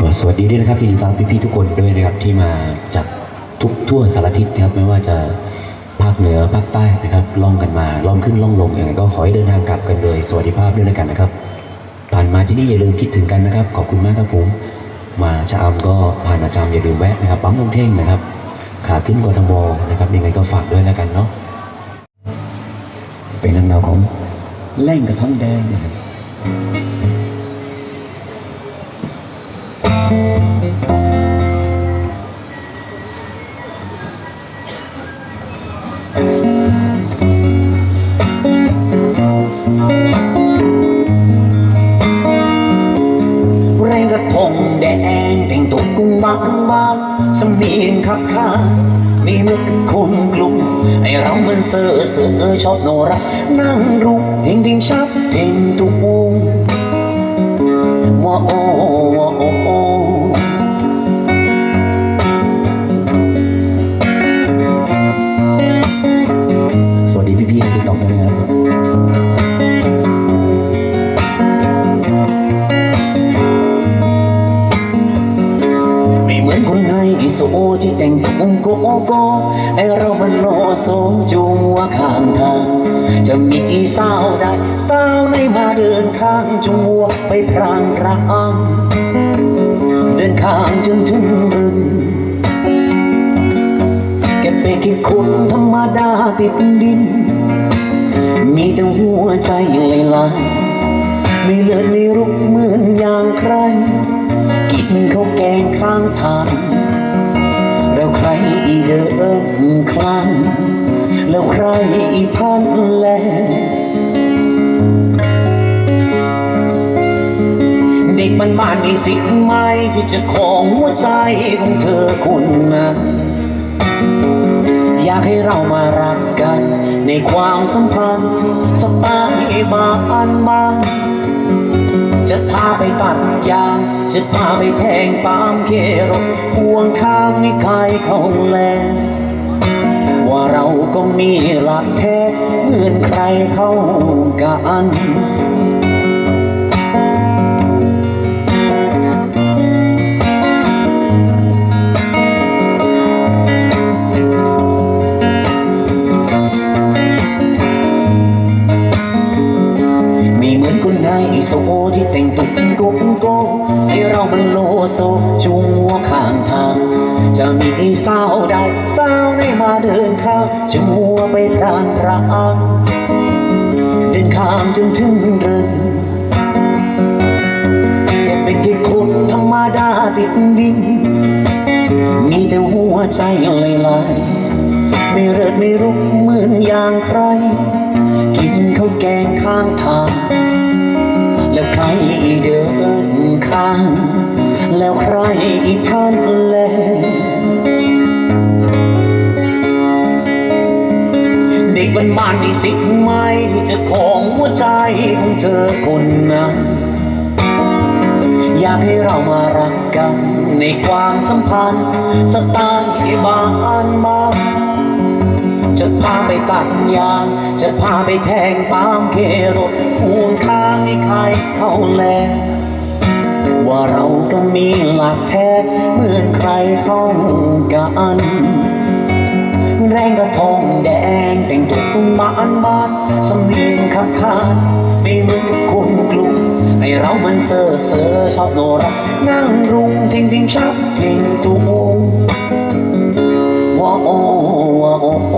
ก็สวัสดีด้วยนะครับที่ติดตามพี่ๆทุกคนด้วยนะครับที่มาจากทุกทั่วสารทิศนะครับไม่ว่าจะภาคเหนือภาคใต้นะครับล่องกันมาล่องขึ้นล่องลงอย่างไรก็ขอให้เดินทางกลับกันโดยสวัสดิภาพด้วยแล้วกันนะครับผ่านมาที่นี่อย่าลืมคิดถึงกันนะครับ ขอบคุณมากครับผมมาชะอำก็ผ่านมาชะอำอย่าลืมแวะนะครับปั๊มลงเท่งนะครับขาขึ้นกทมนะครับยังไงก็ฝากด้วยแล้วกันเนาะเป็นนังเราของแล่งกระท้องแดงนะครับางบางสำเนียงขับข้างมีมุกคนกลุ่มไอเรามันเสือเสือชอบโนรานั่งรุกทิ้งทิ้งชับทิ้งตุกวงว่าโอ้ว่าโอโอสวัสดีพี่ๆในติ๊กต็อกด้วยนะครับ ที่แต่งตุงโกโก้ไอเรามันโลโซจูว่าข้างทาง จะมีสาวใดสาวในมาเดินข้างจูงวัวไปพรางรางเดินข้างจนถึงรึงแกเป็นแค่คนธรรมดาติดดิน มีแต่หัวใจยังลายลายไม่เลือดไม่รุกเหมือนอย่างใคร กินข้าวแกงข้างทาง อีเดินคลางแล้วใครอีพันแลเด็กมันบ้านมีสิทธิ์ไหมที่จะของหัวใจของเธอคนนั้นอยากให้เรามารักกัน ในความสัมพันธ์สไตล์บ้านบาง พาไปตัดยางจะพาไปแทงปามเคโรห่วงข้างไม่ใครเขาแล ว่าเราก็มีหลักแท้เหมือนใครเข้ากันไม่เหมือนคนไทยโซ ที่แต่งตุกโกโกให้เรามันโลโซจุงหัวข้างทาง จะมีสาวใดสาวในมาเดินข้างจะมัวไปพรางรางเดินข้ามจนถึงเริงแค่เป็นแค่คนธรรมดาติดดิน มีแต่หัวใจลายลายไม่เริดไม่รุกเหมือนอย่างใครกินข้าวแกงข้างทาง เดินข้าง แล้วใครอีพันแลเด็กบ้านบ้านมีสิทธิ์ไหมที่จะของหัวใจของเธอคนนั้น อยากให้เรามารักกัน ในความสัมพันธ์สไตล์บ้านบาจะพาไปตัดยาง จะพาไปแทงปามเคโรห่วงข้า เขาแลว่าเราก็มีหลักแท้เหมือนใครเข้ากันแรงกระทองแดงแต่งตัวตุ้มมาอันมาดสำเนียงขับขานไม่เหมือนกับคนกลุ่มให้เรามันเซ่อเซ่อชอบโนรักนั่งรุงทิ้งทิ้งชับทิ้งตุ้มว้าโอว้าโอ